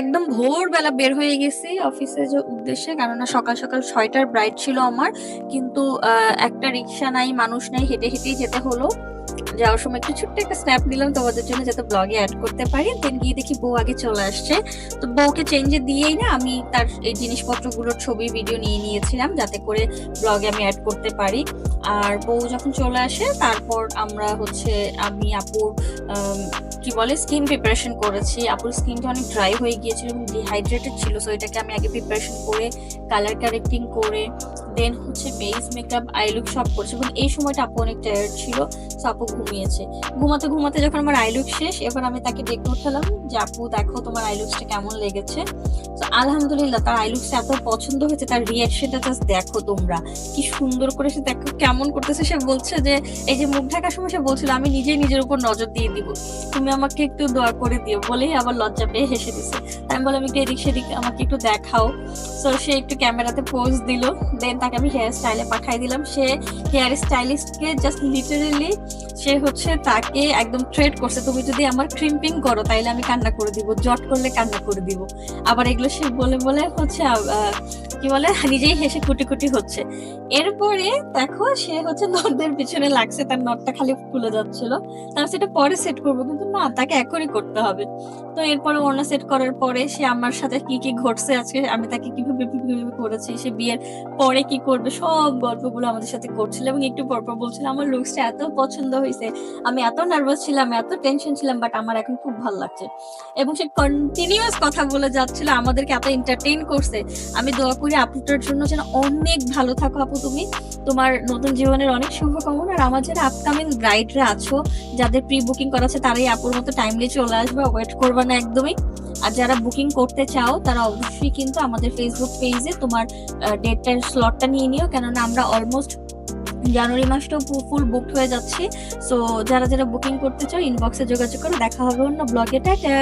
একদম ভোরবেলা বের হয়ে গেছি অফিসে যে উদ্দেশ্যে, কেননা সকাল সকাল ছয়টার ব্রাইড ছিল আমার। কিন্তু একটা রিক্সা নাই, মানুষ নাই, হেঁটে হেঁটেই যেতে হলো। যাওয়ার সময় একটু ছোট্ট একটা স্ন্যাপ নিলাম তোমাদের জন্য যাতে ব্লগে অ্যাড করতে পারি। দেন গিয়ে দেখি বউ আগে চলে আসছে। তো বউকে চেঞ্জে দিয়েই না আমি তার এই জিনিসপত্রগুলোর ছবি ভিডিও নিয়ে নিয়েছিলাম যাতে করে ব্লগে আমি অ্যাড করতে পারি। আর বউ যখন চলে আসে, তারপর আমরা হচ্ছে আমি, আপুর কি বলে স্কিন প্রিপারেশন করেছি। আপুর স্কিনটা অনেক ড্রাই হয়ে গিয়েছিল এবং ডিহাইড্রেটেড ছিল সো এটাকে আমি আগে প্রিপারেশন করে কালার কারেক্টিং করে দেন হচ্ছে বেস মেকআপ আই লুক সব করছে এবং এই সময়টা আপু অনেক টায়ার্ড ছিল সো আপু ঘুমিয়েছে। ঘুমাতে ঘুমাতে যখন আমার আই লুক শেষ, এবার আমি তাকে ডেকে উঠালাম যে, আপু, দেখো তোমার আই লুকসটা কেমন লেগেছে? তো আলহামদুলিল্লাহ, তার আই লুকস এত পছন্দ হয়েছে, তার রিয়াকশনটা জাস্ট দেখো তোমরা। কি সুন্দর করে সে দেখো কেমন করতেছে। সে বলছে যে, এই যে মুখ ঢাকার সময় সে বলছিল, আমি নিজেই নিজের উপর নজর দিয়ে দিব। তুমি আমাকে একটু দোয়া করে দিও বলেই আবার লজ্জা পেয়ে হেসে দিছে। আমি বললাম একটু এদিক সেদিক আমাকে একটু দেখাও। তো সে একটু ক্যামেরাতে পোজ দিল। দেন তাকে আমি হেয়ার স্টাইলে পাঠাই দিলাম। সে হেয়ার স্টাইলিস্টকে জাস্ট লিটারেলি সে হচ্ছে তাকে একদম ট্রেড করছে। তুমি যদি আমার ক্রিম্পিং করো, তাইলে আমি কান্না করে দিব। জট করলে কান্না করে দিব। আবার এগুলো সে বলে বলে হচ্ছে কি বলে, নিজেই হেসে কুটি কুটি হচ্ছে। এরপরে দেখো, সে হচ্ছে নটদের পিছনে লাগছে, তার নটটা খালি খুলে যাচ্ছিল। তার সেটা পরে সেট করব, কিন্তু না, তাকে এখনই করতে হবে। তো এরপরে ওড়না সেট করার পরে সে আমার সাথে কি কি ঘটছে আজকে, আমি তাকে কীভাবে কীভাবে করেছি, সে বিয়ের পরে কি করবে, সব গল্পগুলো আমাদের সাথে করছিল এবং একটু পরপর বলছিল, আমার লুকসটা এত পছন্দ হয়েছে। আমি এত নার্ভাস ছিলাম, এত টেনশন ছিলাম বাট আমার এখন খুব ভালো লাগছে। এবং সে কন্টিনিউয়াস কথা বলে যাচ্ছিল, আমাদেরকে এত এন্টারটেইন করছে। আমি দোয়া করি আপুটার জন্য যেন অনেক ভালো থাকো আপু তুমি। তোমার নতুন জীবনের অনেক শুভকামনা। আর আমার যারা আপকামিং ব্রাইডরা আছো, যাদের প্রি বুকিং করা আছে, তারাই আপুর মতো টাইমলি চলে আসবে ওয়েট করবে না একদমই। আর যারা বুকিং করতে চাও, তারা অবশ্যই কিন্তু আমাদের ফেসবুক পেজে তোমার ডেটটার স্লটটা নিয়ে নিও। কেননা আমরা অলমোস্ট জানুয়ারি মাসটাও ফুল বুক হয়ে যাচ্ছি। সো যারা যারা বুকিং করতে চাও ইনবক্সে যোগাযোগ করো। দেখা হবে অন্য ব্লগে টাটা!